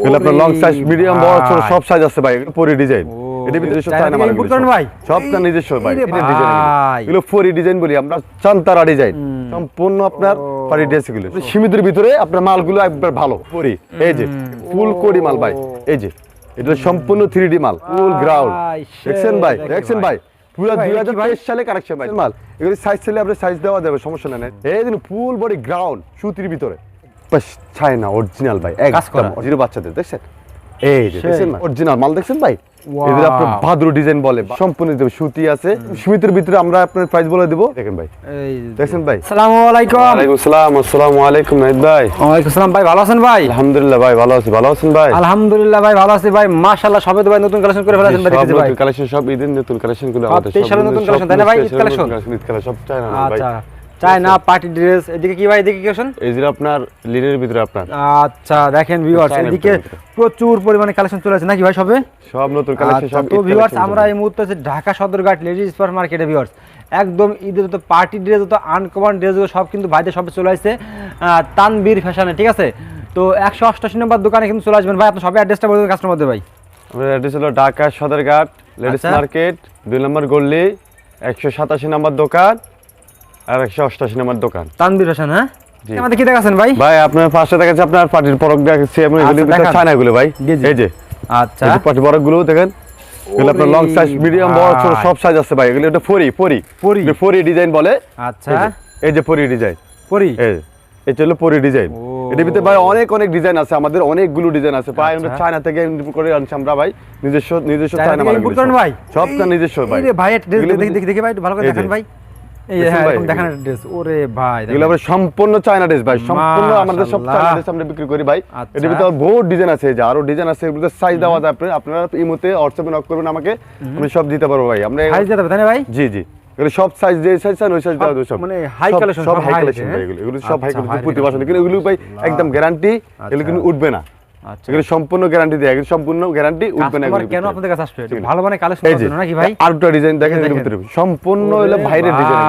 এগুলো আপনার long size medium বড় ছোট সব সাইজ আছে ভাই পরি ডিজাইন এটা ভিতরে সব চায়না চায়না মাল import এগুলো করেন সব। ভাই? সব তার নিজস্ব ভাই এটা ডিজাইন এগুলো। ফরি ডিজাইন বলি আমরা চান্তারা ডিজাইন সম্পূর্ণ আপনার পারি ড্রেস এগুলো। সীমিতের ভিতরে আপনার মালগুলো একবার ভালো পরি এই যে ফুল মাল ভাই। এই যে এটা সম্পূর্ণ থ্রি ডি মাল ফুল গ্রাউন্ড ভাই, দেখছেন সেই ভাই দেখে দেখছেন ভাই। ভাই। পুরো দুই হাজার তেইশ সালে কালেকশন ভাই। মাল। এগুলো সাইজ ছেলে আপনার সাইজ দেওয়া যাবে সমস্যা নেই। এই দিন ফুল বডি গ্রাউন্ড সুতির ভিতরে। বাস চায়না অরিজিনাল ভাই একদম জিরো বাচ্চাদের দেখছেন? এই যে দেখছেন অরিজিনাল মাল দেখছেন ভাই? এদের আপনার ভাদ্র ডিজাইন বলে সম্পূর্ণ দেবে সুতি আছে। সীমিতের ভিতরে আমরা আপনার প্রাইস বলে দেবো। দেখেন ভাই। এই দেখছেন ভাই? আসসালামু আলাইকুম। ওয়ালাইকুম আসসালাম আসসালামু আলাইকুম নাইদ ভাই। ওয়ালাইকুম আসসালাম ভাই ভালো আছেন ভাই? আলহামদুলিল্লাহ ভাই ভালো আছি ভালো আছেন ভাই? আলহামদুলিল্লাহ ভাই ভালো আছি ভাই। মাশাআল্লাহ সবে তো ভাই নতুন কালেকশন করে ফেলেছেন ভাই দেখতেছি ভাই। কালেকশন সব ঈদের নতুন কালেকশনগুলো সব নতুন collection, তাই না ভাই? ঈদ collection? ঈদ collection, সব চায়না মাল ভাই। আচ্ছা। চায়না পার্টি ড্রেস এদিকে কি ভাই এদিকে কি এই যে আপনার লিনের ভিতরে আপনার। আচ্ছা দেখেন ভিউয়ার্স এদিকে প্রচুর পরিমাণে কালেকশন চলে আছে নাকি ভাই সবে? সব নতুন কালেকশন আচ্ছা সব তো ঈদ ভিউয়ার্স আমরা এই মুহূর্তে আছি ঢাকা সদরঘাট লেডিস সুপার মার্কেটে ভিউয়ার্স একদম ঈদের তো পার্টি ড্রেস তো আনকমন ড্রেসগুলো সব কিন্তু ভাইদের সবে চলে আসছে তানবীর ফ্যাশনে ঠিক আছে? তো একশো অষ্টাশি নম্বর দোকানে কিন্তু চলে আসবেন। ভাই আপনার সবাই অ্যাড্রেসটা বলবেন কাস্টমারদের ভাই। আমাদের অ্যাড্রেস হলো ঢাকা সদরঘাট লেডিস আচ্ছা। মার্কেট দুই নম্বর গল্লি একশো সাতাশি নম্বর দোকান। আর একশো অষ্টাশি নম্বর দোকান। তানবীর ফ্যাশন হ্যাঁ? আমাদের কি দেখাচ্ছেন ভাই? ভাই আপনার পাশে দেখাচ্ছে আপনার পার্টির পরক দেখাচ্ছি আমি আচ্ছা, এগুলি দেখান। চায়না গুলো ভাই। এই যে আচ্ছা। এই যে পার্টি দেখেন। এগুলো আপনার লং সাইজ মিডিয়াম বড় ছোট সব সাইজ আছে ভাই। এগুলো এটা ফরি ফরি। পরি। এটা ফরি ডিজাইন বলে। আচ্ছা। এই যে, পরি ডিজাইন পরি এই এটা হলো পরি ডিজাইন। এটার ভিতরে ভাই অনেক অনেক ডিজাইন আছে। আমাদের অনেকগুলো ডিজাইন আছে। ভাই আমরা আচ্ছা। চায়না থেকে import করে আনছি আমরা ভাই। নিজস্ব নিজস্ব চায়না মাল ভাই? সব। তার নিজস্ব ভাই। ভাই দেখি দেখি দেখি ভাই ভালো করে দেখেন ভাই। হ্যাঁ ভাই? এরকম দেখান ড্রেস ওরে ভাই এগুলো আমরা সম্পূর্ণ চায়না ড্রেস ভাই সম্পূর্ণ আমাদের সব চায়না ড্রেস আমরা বিক্রি করি ভাই। আচ্ছা। এটার ভিতরে বহুত ডিজাইন আছে যে আরও ডিজাইন আছে এগুলোতে সাইজ দেওয়া যায় আপনারা এই মুহূর্তে হোয়াটসঅ্যাপে নক করবেন আমাকে আমি সব দিতে পারব ভাই। আমরা হাই যেতে হবে ভাই? জি জি। এগুলো সব সাইজ যে সাইজ চান ওই সাইজ দেওয়া সব মানে high সব- সব সব হাই কালেকশন ভাই হ্যাঁ? এগুলো এগুলো সব হাই আচ্ছা, কালেকশন প্রতি বছর। কিন্তু এগুলো ভাই একদম গ্যারান্টি এগুলো কিন্তু উঠবে না। আচ্ছা এগুলো সম্পূর্ণ গ্যারান্টি দেয় এগুলো সম্পূর্ণ গ্যারান্টি উঠবে না কেন আপনাদের কাছে আসবে? একটু ঠিক আছে। ভালো মানে কালেকশন এই নাকি ভাই? আরেকটা ডিজাইন দেখেন এর ভিতরে। সম্পূর্ণ হলো বাইরের ডিজাইন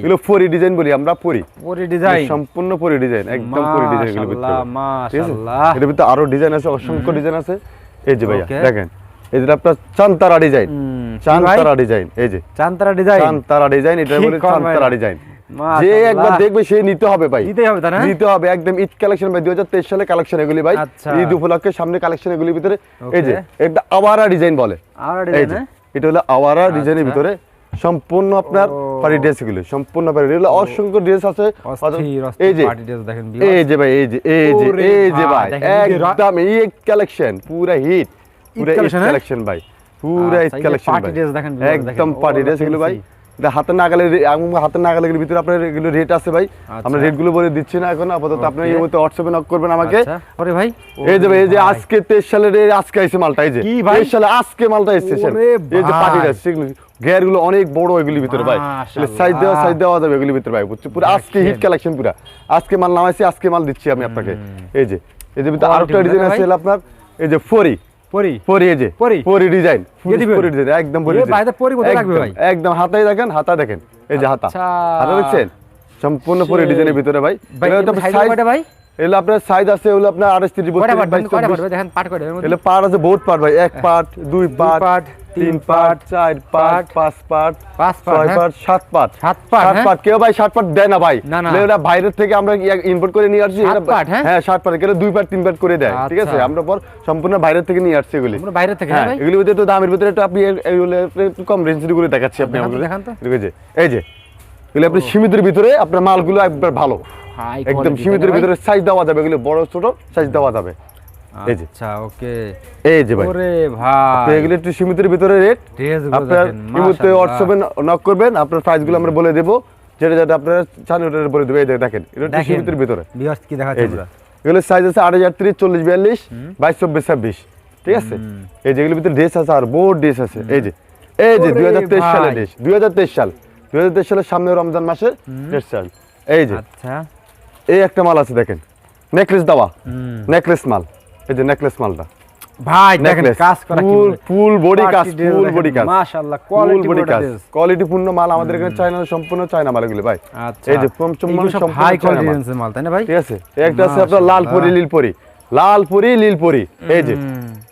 এগুলো পরি ডিজাইন বলি আমরা পরি পরি ডিজাইন সম্পূর্ণ পরি ডিজাইন একদম পরি ডিজাইন এগুলো ভিতরে। মাশাআল্লাহ, ঠিক আছে? মাশাআল্লাহ। এর ভিতরে আরও ডিজাইন আছে অসংখ্য ডিজাইন আছে। এই যে ভাইয়া দেখেন এই যে আপনার চান্তারা ডিজাইন চান্তারা ডিজাইন এই যে। চান্তারা ডিজাইন চান্তারা ডিজাইন এটা বলে চান্তারা ডিজাইন যে একবার দেখবে সে নিতে হবে ভাই নিতেই হবে তাই না? নিতে হবে একদম ঈদ কালেকশন ভাই 2023 সালে কালেকশন এগুলি ভাই আচ্ছা। ঈদ উপলক্ষে সামনে কালেকশন এগুলির ভিতরে এই যে. এটা আওয়ারা ডিজাইন বলে এই ডিজাইন এটা হলো আওয়ারা ডিজাইনের আচ্ছা। ভিতরে সম্পূর্ণ আপনার ও। পারি ড্রেস এগুলো সম্পূর্ণ পারি এগুলো অসংখ্য ড্রেস আছে এই যে পার্টি ড্রেস দেখেন এই যে ভাই এই যে এই যে এই যে ভাই, এই একদম ঈদ কালেকশন পুরা হিট পুরা হ্যাঁ? কালেকশন ভাই পুরা আচ্ছা, এই কালেকশন ভাই একদম পার্টি ড্রেস এগুলো ভাই। এটা হাতের নাগালের হাতের নাগালের ভিতরে আপনার এগুলো রেট আছে ভাই। আমরা আচ্ছা। রেটগুলো বলে দিচ্ছি না এখন আপাতত আপনি এই. হোয়াটসঅ্যাপে নক করবেন আমাকে। আচ্ছা। ওরে ভাই এই যে এই যে আজকে তেইশ সালের আজকে আইছে মালটা এই যে। কি ভাই? তেইশ সালে আজকে মালটা স্যার। এই যে সেগুলো অনেক বড় এগুলির ভিতরে ভাই। সাইজ দেওয়া সাইজ দেওয়া যাবে এগুলির ভিতরে ভাই বুঝছ? পুরো আজকে হিট কালেকশন পুরা। আজকে মাল নামাইছি আজকে মাল দিচ্ছি আমি আপনাকে। এই যে এই যে আরেকটা ডিজাইন আছে আপনার এই যে ফরি পরি। পরি এই যে। পরি? পরি ডিজাইন পরি ডিজাইন একদম পরি ভাই, পরি কোথায় রাখবে ভাই? একদম হাতাই দেখেন হাতা দেখেন। এই যে হাতা। আচ্ছা। হাতা দেখছেন? সম্পূর্ণ পরি ডিজাইনের ভিতরে ভাই। ভাই এগুলো আপনার সাইজ আছে এগুলো আপনার আড়াইশ তিরিশ বত্রিশ বাইশ দেখেন পাট করে? এগুলো পার্ট আছে বহুত পার্ট ভাই। এক পাট দুই পাট তিন পার্ট চার পার্ট পাঁচ পার্ট পাঁচ ছয় হ্যাঁ? পার্ট সাত পার্ট সাত পার্ট, সাত হ্যাঁ? পার্ট কেউ ভাই সাত পার্ট দেয় না ভাই না, না। বাইরের থেকে আমরা ইম্পোর্ট করে নিয়ে আসছি এগুলো- হ্যাঁ? হ্যাঁ সাত পার্ট কেউ দুই পার্ট তিন পার্ট করে দেয় ঠিক আছে আচ্ছা। আমরা পর সম্পূর্ণ বাইরের থেকে নিয়ে আসছি এগুলি বাইরে থেকে হ্যাঁ ভিতরে তো দামের ভিতরে একটু আপনি একটু কম রেঞ্জ করে দেখাচ্ছি আপনি আমাকে দেখান তো। ঠিক আছে এই যে এগুলো আপনি সীমিতের ভিতরে আপনার মালগুলো একবার ভালো একদম সীমিতের? ভিতরে সাইজ দেওয়া যাবে এগুলো বড় ছোট সাইজ দেওয়া যাবে এই যে। আচ্ছা ওকে। এই যে ভাই। ওরে ভাই। এগুলো একটু সীমিতের ভিতরে রেট আপনার। হোয়াটসঅ্যাপে নক করবেন আপনার প্রাইসগুলো আমরা বলে দেবো যেটা যেটা আপনারা চান বলে দেবো। এই দেখেন এটা একটু সীমিতের ভিতরে। কি দেখাচ্ছে এগুলো সাইজ আছে আট হাজার তিরিশ চল্লিশ বিয়াল্লিশ বাইশ চব্বিশ ছাব্বিশ। ঠিক আছে? এই যেগুলোর ভিতরে ড্রেস আছে আর বহুত ড্রেস আছে। এই যে। এই যে দুই হাজার তেইশ সালের। ড্রেস দুই হাজার তেইশ সাল। দুই হাজার তেইশ সালের সামনে রমজান মাসের ড্রেস চাল। এই যে। আচ্ছা। এই একটা মাল আছে দেখেন। নেকলেস দেওয়া। নেকলেস মাল। এই যে নেকলেস মালটা। ভাই দেখেন কাজ করা ফুল ফুল বডি কাজ ফুল বডি কাজ। মাশাআল্লাহ কোয়ালিটি বডি কাজ। কোয়ালিটি পূর্ণ মাল আমাদের এখানে চায়না সম্পূর্ণ চায়না মালগুলো ভাই। আচ্ছা। এই যে পঞ্চম মাল সম্পূর্ণ হাই মাল। কোয়ালিটি মাল তাই না ভাই? ঠিক আছে। একটা আছে আপনার লাল পরি নীল পরি। লালপুরি লীলপুরি এই যে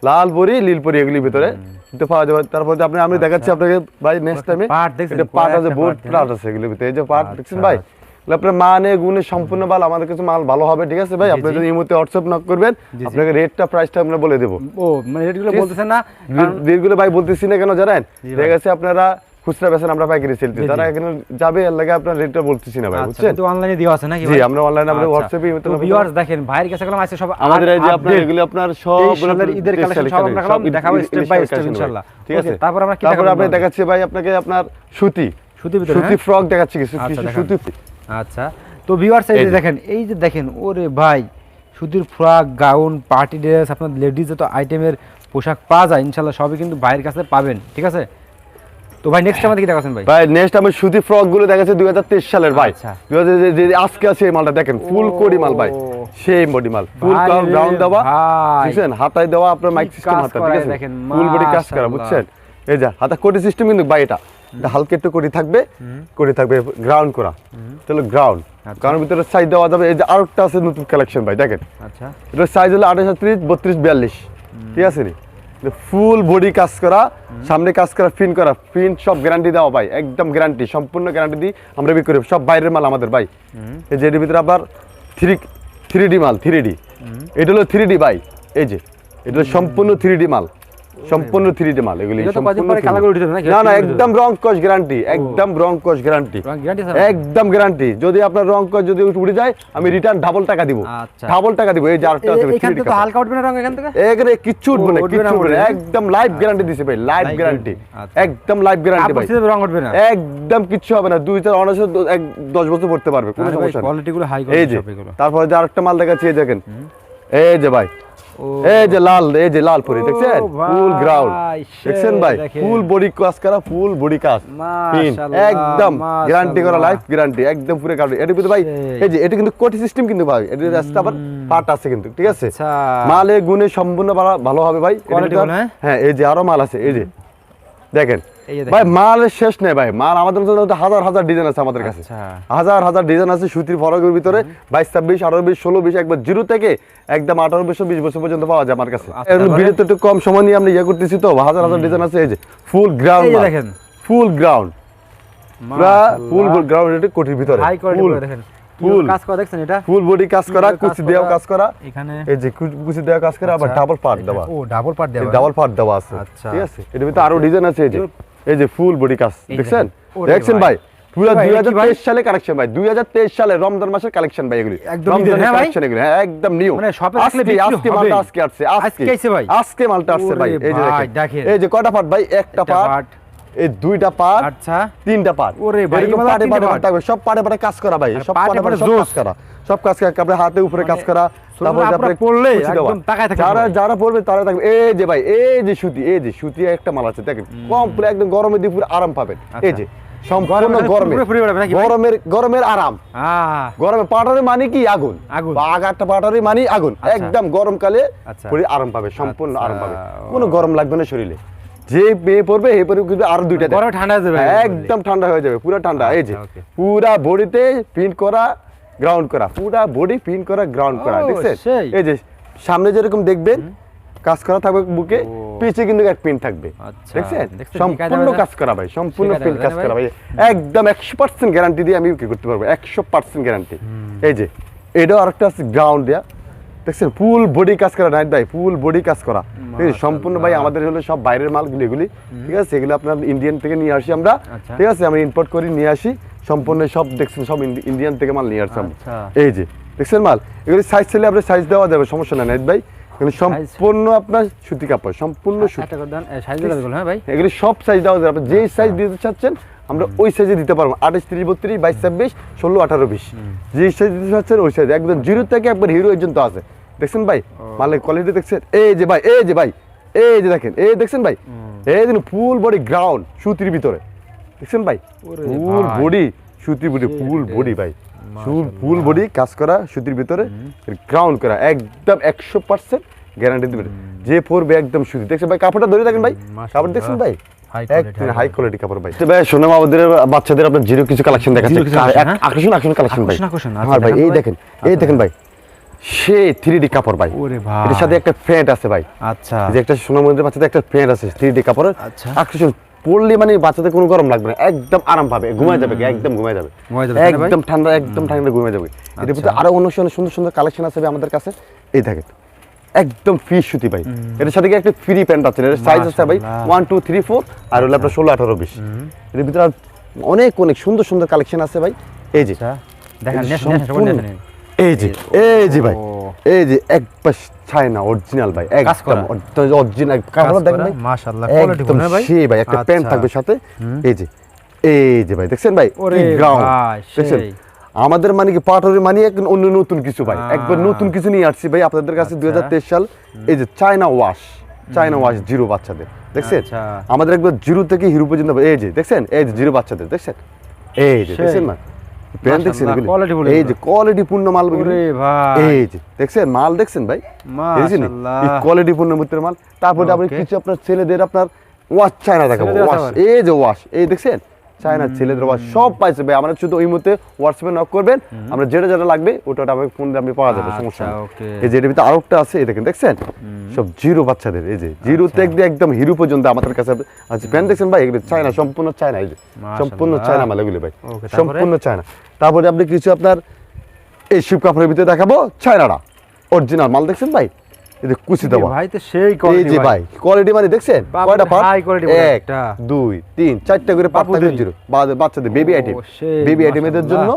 লালপুরি লীলপুরি এগুলির ভিতরে কিন্তু পাওয়া যাবে। তারপর আপনি আমি দেখাচ্ছি আপনাকে ভাই নেক্সট টাইমে পাট দেখছেন? এটা পাট আছে পাট, পাট আছে এগুলির ভিতরে। এই যে পাট দেখছেন আচ্ছা, ভাই? এগুলো আপনার মানে গুণে সম্পূর্ণ মাল আমাদের কাছে মাল ভালো হবে ঠিক আছে ভাই? আপনি যদি এই মুহূর্তে হোয়াটসঅ্যাপ নক করবেন আপনাকে রেটটা প্রাইসটা আমরা বলে দেবো। ও মানে রেটগুলো বলতেছেন না দীর্ঘগুলো ভাই বলতেছি না কেন জানেন? দেখা গেছে আপনারা খুচরা বেছেন আমরা পাইকারি সেলতে জি। তারা এখানে যাবে এর লাগে আপনার রেটটা বলতেছি না ভাই আচ্ছা বুঝছেন? কিন্তু অনলাইনে দেওয়া আছে নাকি জি আমরা অনলাইনে আমরা আচ্ছা। হোয়াটসঅ্যাপে তো ভিউয়ার্স দেখেন ভাইয়ের কাছে গেলাম আজকে সব আমাদের এই যে আপনার। এগুলো আপনার সব সালের ঈদের collection সব আমরা রাখলাম, দেখাবো step by step ইনশাআল্লাহ। ঠিক আছে? তারপর আমরা কি তারপর আপনি দেখাচ্ছি ভাই আপনাকে আপনার সুতি। ভিতরে সুতি হ্যাঁ? ফ্রক দেখাচ্ছি কিছু আচ্ছা। সুতি আচ্ছা তো ভিউয়ার্স এই যে। দেখেন এই যে দেখেন ওরে ভাই সুতির ফ্রক গাউন পার্টি ড্রেস আপনার লেডিস যত আইটেমের পোশাক পাওয়া যায় ইনশাল্লাহ সবই কিন্তু ভাইয়ের কাছে পাবেন ঠিক আছে? তো ভাই নেক্সট আমাদের কি দেখাচ্ছেন ভাই? ভাই নেক্সট আমি সুতি ফ্রকগুলো দেখাচ্ছি দুই হাজার তেইশ সালের ভাই। আচ্ছা। যে আজকে আছে এই মালটা দেখেন ফুল কোডি মাল ভাই। সেই বডি মাল ফুল রে গ্রাউন্ড দেওয়া বুঝছেন? হাতায় দেওয়া আপনার মাইক সিস্টেম হাতা ঠিক আছে? দেখেন, ফুল বডি কাজ করা বুঝছেন? এই যা হাতা কোটি সিস্টেম কিন্তু ভাই এটা। হালকা একটু কোটি থাকবে কোটি থাকবে গ্রাউন্ড করা। তাহলে গ্রাউন্ড আচ্ছা। কারণ ভিতরে সাইজ দেওয়া যাবে এই যে আরেকটা আছে নতুন কালেকশন ভাই দেখেন। আচ্ছা। এটার সাইজ হলো আঠাশ ত্রিশ বত্রিশ বিয়াল্লিশ। ঠিক আছে নি ফুল বডি কাজ করা সামনে কাজ করা প্রিন্ট করা। প্রিন্ট সব গ্যারান্টি দেওয়া ভাই একদম গ্যারান্টি সম্পূর্ণ গ্যারান্টি দিই আমরা বিক্রি করি সব বাইরের মাল আমাদের ভাই। এই যে এটির ভিতরে আবার থ্রি থ্রি ডি মাল থ্রি ডি এটা হলো থ্রি ডি ভাই এই যে। এটা হলো সম্পূর্ণ থ্রি ডি মাল। সম্পূর্ণ থ্রি ডি মাল এগুলি এটা তো কদিন সম্পূর্ণ পরে 3D কালার করে উঠে যাবে নাকি? না না একদম রং কস গ্যারান্টি একদম রং কস গ্যারান্টি? একদম গ্যারান্টি যদি আপনার রং কস যদি উঠে যায় আমি রিটার্ন ডাবল টাকা দিব। আচ্ছা। ডাবল টাকা দিব এই যে আরেকটা আছে এখান থেকে তো হালকা উঠবে না রং এখান থেকে? এখানে কিচ্ছু উঠবে না ও, উঠবে না, কিচ্ছু উঠবে উঠবে না। না। একদম লাইভ গ্যারান্টি দিছে ভাই লাইভ গ্যারান্টি আচ্ছা। একদম লাইভ গ্যারান্টি ভাই। রং উঠবে না। একদম কিচ্ছু হবে না দুই চার অনার্স এক দশ বছর পড়তে পারবে কোনো সমস্যা নেই। কোয়ালিটি গুলো হাই এই কোয়ালিটি যে এগুলো। তারপরে যে আরেকটা মাল দেখাচ্ছি এই দেখেন। এই যে ভাই এই যে লাল এই যে লাল পরি দেখছেন? ফুল গ্রাউন্ড দেখছেন ভাই? ফুল বডি কাজ করা ফুল বডি কাজ একদম গ্যারান্টি করা লাইফ গ্যারান্টি একদম পুরো গ্যারান্টি এটা কিন্তু ভাই এই যে এটা কিন্তু কোটি সিস্টেম কিন্তু ভাই। এটা রাস্তা আবার পার্ট আছে কিন্তু ঠিক আছে? আচ্ছা। মালে গুণে সম্পূর্ণ ভালো- হবে ভাই। হ্যাঁ? হ্যাঁ এই যে আরও মাল আছে এই যে। দেখেন। ভাই মালের শেষ নেই ভাই। মাল আমাদের হাজার হাজার ডিজাইন আছে আমাদের কাছে। আচ্ছা। হাজার হাজার ডিজাইন আছে সুতির ফরকের ভিতরে। বাইশ ছাব্বিশ আঠারো বিশ ষোলো বিশ একবার জিরো থেকে একদম আঠারো বছর বিশ বছর পর্যন্ত পাওয়া যায় আমার কাছে। আচ্ছা, তারপরে? ভিডিওতে একটু কম সময় নিয়ে আমরা ইয়ে করতেছি তো। হাজার হাজার ডিজাইন আছে এই যে ফুল গ্রাউন্ড দেখেন। ফুল গ্রাউন্ড ফুল গ্রাউন্ড এটা কোটির ভিতরে। দেখেন। ফুল কাজ করা দেখছেন এটা? ফুল বডি কাজ করা কুচি দেওয়া কাজ করা। এখানে। এই যে কুচি দেওয়া কাজ করা আবার আচ্ছা, ডাবল পার্ট দেওয়া। ও ডাবল পার্ট দেওয়া। ডাবল পার্ট দেওয়া আছে। আচ্ছা। ঠিক আছে? ভিতরে আরও ডিজাইন আছে এই যে। এই যে ফুল বডি কাজ দেখছেন? দেখছেন ভাই। ভাই? পুরো দুই হাজার তেইশ সালে কালেকশন ভাই দুই হাজার তেইশ সালে রমজান মাসের কালেকশন ভাই এগুলি। একদম রমজানের ঈদের, ভাই? collection এগুলি, হ্যাঁ একদম নিউ মানে শপে থাকলে আজকে আজকে মালটা আজকে আসছে আজকে। আজকে ভাই? আজকে মালটা আসছে ভাই এই যে দেখেন। দেখেন। এই যে কয়টা পার্ট ভাই? একটা পার্ট এই দুইটা পার্ট আচ্ছা। তিনটা পার্ট ওরে ভাই, সব পার্টে কাজ করা ভাই সব কাজ করা। সব কাজ করা হাতে উপরে কাজ করা। একদম যারা যারা পড়বে তারা থাকবে। এই যে ভাই এই যে সুতি এই যে সুতি একটা মাল আছে দেখেন কম পুরো একদম গরমে দিয়ে আরাম পাবেন। এই যে সম্পূর্ণ গরমে গরমে। পুরো ফুরে বেড়াবে নাকি ভাই? গরমের গরমের আরাম। গরমে পাটারি মানে কি? আগুন। আগুন। আগারটা পাটারি মানে আগুন। আচ্ছা। একদম গরমকালে আচ্ছা। আরাম পাবে সম্পূর্ণ আচ্ছা। আরাম পাবে। কোনো গরম লাগবে না শরীরে। যে মেয়ে পড়বে হে পড়বে কিন্তু আরও দুইটা ঠান্ডা একদম ঠান্ডা হয়ে যাবে পুরো ঠান্ডা। এই যে আচ্ছা, পুরা বডিতে প্রিন্ট করা গ্রাউন্ড করা পুরা বডি পিন করা গ্রাউন্ড করা দেখছেন? এই যে সামনে যেরকম দেখবেন কাজ করা থাকবে বুকে পিছে কিন্তু এক পিন থাকবে। আচ্ছা, দেখছেন? সম্পূর্ণ কাজ করা ভাই সম্পূর্ণ পিন কাজ করা ভাই। একদম একশো পার্সেন্ট গ্যারান্টি দিয়ে আমি কি করতে পারব একশো পার্সেন্ট গ্যারান্টি এই যে এটাও আরেকটা আছে গ্রাউন্ড দেয়া। দেখছেন ফুল বডি কাজ করা নাইট ভাই? ফুল বডি কাজ করা। ঠিক আছে সম্পূর্ণ ভাই আমাদের হলো সব বাইরের মালগুলো এগুলি ঠিক আছে? এগুলো আপনার ইন্ডিয়ান থেকে নিয়ে আসি আমরা। আচ্ছা। ঠিক আছে? আমি ইম্পোর্ট করি নিয়ে আসি। সম্পূর্ণ সব দেখছেন সব ইন্ডিয়ান থেকে মাল নিয়ে আসছি। আচ্ছা। এই যে দেখছেন মাল? এগুলি সাইজ চাইলে আপনার সাইজ দেওয়া যাবে সমস্যা নাই নাইট ভাই। এগুলো সম্পূর্ণ আপনার সুতি কাপড় সম্পূর্ণ সুতি। দেবেন হ্যাঁ ভাই। এগুলি সব সাইজ দেওয়া যাবে আপনি যেই সাইজ দিতে চাচ্ছেন আমরা ওই সাইজে দিতে পারব। আঠাশ তিরিশ বত্রিশ বাইশ ছাব্বিশ ষোলো আঠারো বিশ। যেই সাইজ দিতে চাচ্ছেন ওই সাইজ একদম জিরো থেকে একবার হিরো পর্যন্ত আছে। দেখছেন ভাই? মালের কোয়ালিটি দেখছেন? এই যে ভাই এই যে ভাই এই যে দেখেন এই দেখছেন ভাই? এই দিন ফুল বডি গ্রাউন্ড সুতির ভিতরে। দেখছেন ভাই? ফুল বডি সুতির বডি ফুল বডি ভাই। ফুল বডি কাজ করা সুতির ভিতরে গ্রাউন্ড করা একদম একশো পার্সেন্ট গ্যারান্টি দিবেন যে পরবে একদম সুতি। দেখছেন ভাই কাপড়টা ধরে থাকেন ভাই। কাপড় দেখছেন ভাই? High quality, high high quality কাপড় ভাই। ভাই সোনাম আমাদের বাচ্চাদের আপনার জিরো কিছু কালেকশন দেখাচ্ছে। হ্যাঁ? আকর্ষণ আকর্ষণ কালেকশন ভাই। আচ্ছা, আমার ভাই এই দেখেন এই দেখেন ভাই। সে থ্রি ডি কাপড় ভাই। এটার সাথে একটা ফ্যান্ট আছে ভাই। আচ্ছা। যে একটা মধ্যে বাচ্চাদের একটা ফ্যান্ট আছে থ্রি ডি কাপড়ের। আচ্ছা। আকর্ষণ পড়লে মানে বাচ্চাদের কোনো গরম লাগবে না একদম আরাম পাবে ঘুমায় যাবে একদম ঘুমায় যাবে? একদম ঠান্ডা একদম ঠান্ডা ঘুমায় যাবে। এর ভিতরে আরও অন্য অন্য সুন্দর সুন্দর কালেকশন আছে আমাদের কাছে। এই দেখেন একদম ফ্রি সুতি ভাই। এটার সাথে কি একটা ফ্রি প্যান্ট আছে? এর সাইজ আছে ভাই ওয়ান টু থ্রি ফোর আর হলো আপনার ষোলো আঠারো বিশ। এর ভিতরে অনেক অনেক সুন্দর সুন্দর কালেকশন আছে ভাই। এই যে আচ্ছা দেখেন এই যে। এই যে ভাই। এই যে এক পাশ চায়না অরিজিনাল ভাই একদম অরিজিনাল কাপড় দেখেন ভাই। মাশাআল্লাহ, ভাই? সেই ভাই একটা প্যান্ট আচ্ছা। থাকবে সাথে। এই যে এই যে ভাই দেখছেন ভাই? গ্রাউন্ড দেখছেন? আমাদের মানে কি পাটরি মানে এক অন্য নতুন কিছু ভাই। একবার নতুন কিছু নিয়ে আসছি ভাই আপনাদের কাছে আচ্ছা। দুই হাজার তেইশ সাল। এই যে China wash China wash zero বাচ্চাদের দেখছেন? আচ্ছা। আমাদের একবার জিরো থেকে হিরো পর্যন্ত এই যে দেখছেন? এই যে জিরো বাচ্চাদের দেখছেন? এই যে দেখছেন না? প্যান্ট দেখছেন এই যে কোয়ালিটি পূর্ণ মাল এই যে দেখছেন? মাল দেখছেন ভাই? দেখছেন কোয়ালিটি পূর্ণ মাল। তারপরে আপনি কিছু আপনার ছেলেদের আপনার ওয়াশ চায়না দেখাবো। ওয়াশ এই যে ওয়াশ এই দেখছেন? চায়না ছেলেদের ওয়াশ সব পাইছে ভাই। আমরা শুধু ওই মুহূর্তে হোয়াটসঅ্যাপে নক করবেন। আমরা যেটা যেটা লাগবে ওটা আমাকে ফোন দিয়ে আপনি পাওয়া যাবে সমস্যা আচ্ছা, okay. এই যে এর ভিতরে আরেকটা আছে এই দেখেন দেখছেন? সব জিরো বাচ্চাদের এই যে জিরো আচ্ছা। থেকে একদম হিরো পর্যন্ত আমাদের কাছে আছে। প্যান্ট দেখছেন ভাই এগুলো চায়না সম্পূর্ণ চায়না এই যে সম্পূর্ণ। চায়না মাল এগুলো ভাই? সম্পূর্ণ চায়না। তারপরে আপনি কিছু আপনার এই শিব কাপড়ের ভিতরে দেখাবো চায়নাটা। অরিজিনাল মাল দেখছেন ভাই? এই যে কুচি ভাই তো সেই এই ভাই। কোয়ালিটি মানে দেখছেন? কয়টা পার্ট high quality একটা। দুই তিন চারটা করে পার্ট থাকবে জিরো বাচ্চাদের বেবি আইটেম বেবি আইটেমেদের জন্য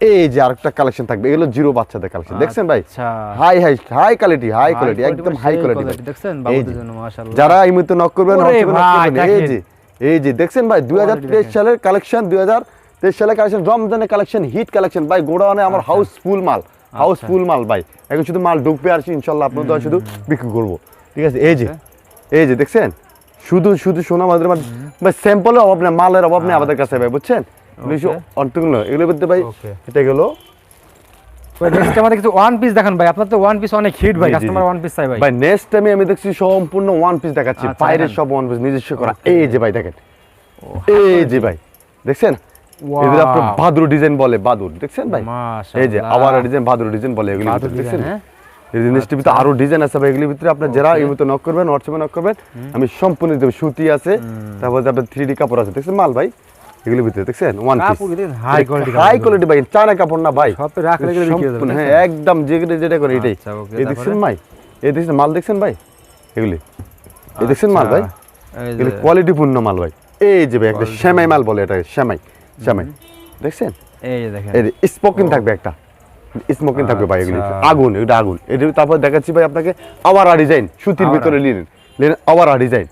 এই যে আরেকটা কালেকশন থাকবে। এগুলো জিরো বাচ্চাদের কালেকশন দেখছেন ভাই? আচ্ছা। High high high quality high quality একদম মানে হাই কোয়ালিটি দেখছেন? বাবুদের জন্য মাশাআল্লাহ। যারা এই মুহূর্তে নক করবেন ওরে WhatsApp-এ knock ভাই, করবেন, এই যে এই যে দেখছেন ভাই? দুই হাজার তেইশ দেখেন। সালের কালেকশন দুই হাজার তেইশ সালের কালেকশন রমজানের কালেকশন হিট কালেকশন ভাই গোডাউনে আমার আচ্ছা। হাউসফুল মাল। হাউসফুল মাল ভাই। এখন শুধু মাল ঢুকবে আর ইনশাল্লাহ আপনার দ্বারা শুধু বিক্রি করব। ঠিক আছে? এই যে এই যে দেখছেন? শুধু শুধু সোনা মাদের মাল ভাই স্যাম্পলের অভাব নেই মালের অভাব নেই আমাদের কাছে ভাই বুঝছেন? অন্তগুলো এগুলো বলতে ভাই এটা গেলো নেক্সট আমাদের কিছু ওয়ান পিস দেখান ভাই। আপনার তো ওয়ান পিস অনেক হিট ভাই। কাস্টমার ওয়ান পিস চাই ভাই। ভাই নেক্সট টাইমে আমি দেখছি সম্পূর্ণ ওয়ান পিস দেখাচ্ছি। আচ্ছা, বাইরের সব ওয়ান পিস নিজস্ব করা। এই যে ভাই দেখেন। এই যে ভাই দেখছেন. এদের আপনার বাদুর ডিজাইন বলে বাদুর দেখছেন ভাই? এই যে আবার ডিজাইন বাদুর ডিজাইন বলে এগুলি দেখছেন? হ্যাঁ? এই জিনিসটির ভিতরে আরও ডিজাইন আছে ভাই এগুলির ভিতরে আপনার যারা এই মতো নক করবেন হোয়াটসঅ্যাপে নক করবেন আমি সম্পূর্ণ দেবো সুতি আছে তারপর আপনার থ্রি ডি কাপড় আছে দেখছেন মাল ভাই? এগুলির ভিতরে দেখছেন? ওয়ান পিস কাপড় দেখেন, হাই কোয়ালিটি ভাই চায়না কাপড় না ভাই। রাখলে এগুলো হয়ে সম্পূর্ণ, হ্যাঁ একদম যেটা যেটা করে এটাই। আচ্ছা, এই দেখছেন? ভাই এই দেখছেন মাল দেখছেন ভাই? এগুলি। এই দেখছেন মাল ভাই? আচ্ছা, এগুলি যে, কোয়ালিটি পূর্ণ মাল ভাই। এই যে ভাই একটা শ্যামাই মাল বলে এটা শ্যামাই শ্যামাই দেখছেন? এই দেখেন। এই স্মোকিং থাকবে একটা। স্মোকিং থাকবে ভাই এগুলি। আচ্ছা। আগুন এটা আগুন। এটা তারপর দেখাচ্ছি ভাই আপনাকে আওয়ারা ডিজাইন সুতির ভিতরে লিনেন লিনেন আওয়ারা ডিজাইন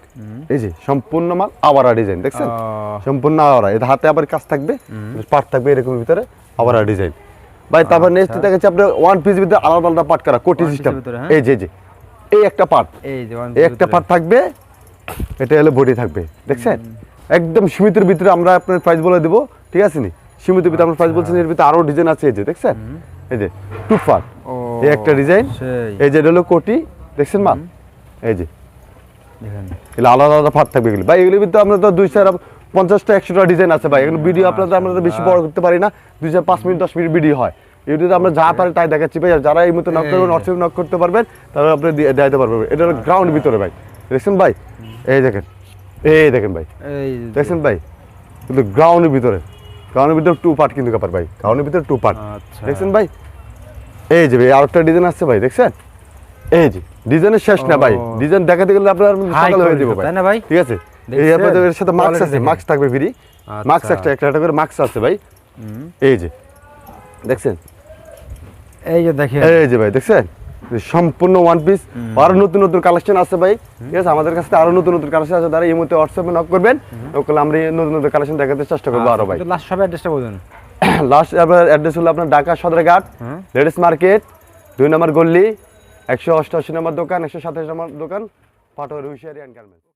এই যে সম্পূর্ণ মাল আওয়ারা ডিজাইন দেখছেন? সম্পূর্ণ আওয়ারা। এটা হাতে আবার কাজ থাকবে পাট থাকবে এরকম ভিতরে আওয়ারা ডিজাইন ভাই তারপর নেক্সট দেখাচ্ছি আপনার ওয়ান পিস ভিতরে আলাদা আলাদা পাট করা কোটি সিস্টেম হ্যাঁ? এই যে যে। এই একটা পার্ট এই একটা। পার্ট থাকবে এটা হলো বডি থাকবে দেখছেন? একদম সীমিতের ভিতরে আমরা আপনার প্রাইস বলে দেবো ঠিক আছে নি? সীমিতের ভিতরে আমরা প্রাইস বলছেন এর ভিতরে আরও ডিজাইন আছে এই যে দেখছেন? এই যে টু ও, এই একটা ডিজাইন এই যে এটা হলো কোটি দেখছেন মাল এই যে। দেখেন। এগুলো আলাদা আলাদা পার্ট থাকবে এগুলো। ভাই এগুলোর ভিতরে আমরা তো দুই চার পঞ্চাশটা একশোটা ডিজাইন আছে ভাই। এগুলো ভিডিও আপনাদের আমরা তো বেশি বড় করতে পারি না। দুই চার পাঁচ মিনিট দশ মিনিট ভিডিও হয়। ইউটিউবে আমরা যা পারি তাই দেখাচ্ছি ভাই। যারা এই মতো নক করবেন হোয়াটসঅ্যাপে নক করতে পারবেন তারা আপনি দেখাতে পারবেন এটা হলো গ্রাউন্ড ভিতরে ভাই। দেখছেন ভাই? এই দেখেন। এই দেখেন ভাই। দেখছেন ভাই কিন্তু গ্রাউন্ডের ভিতরে গ্রাউন্ডের ভিতরে টু পার্ট কিন্তু কাপার ভাই গ্রাউন্ডের ভিতরে টু পার্ট আচ্ছা। দেখছেন ভাই? এই যে ভাই আরেকটা ডিজাইন আছে ভাই দেখছেন? এই যে ডিজাইনের শেষ না ভাই ডিজাইন দেখাতে গেলে আপনার সকাল হয়ে যাবে ভাই। তাই না ভাই? ঠিক আছে? এই আপনাদের সাথে মাস্ক আছে দেখেন। মাস্ক থাকবে ফ্রি আচ্ছা। মাস্ক একটা একটা করে মাস্ক আছে ভাই। এই যে দেখছেন? এই যে দেখেন। এই যে ভাই দেখছেন? সম্পূর্ণ ওয়ান পিস আরও নতুন নতুন কালেকশন আছে ভাই। ঠিক আছে আমাদের কাছে আরও নতুন নতুন কালেকশন আছে তারা এই মুহূর্তে হোয়াটসঅ্যাপে নক করবেন। ওগুলো আমরা এই নতুন নতুন কালেকশন দেখাতে চেষ্টা করব আরও ভাই। লাস্ট সব অ্যাড্রেসটা বলুন লাস্ট আপনার অ্যাড্রেস হলো আপনার ঢাকা সদরঘাট লেডিস মার্কেট দুই নম্বর গল্লি একশো অষ্টআশি নম্বর দোকান একশো সাতাশ নম্বর দোকান পাটোয়ারি হুশিয়ারি অ্যান্ড গার্মেন্টস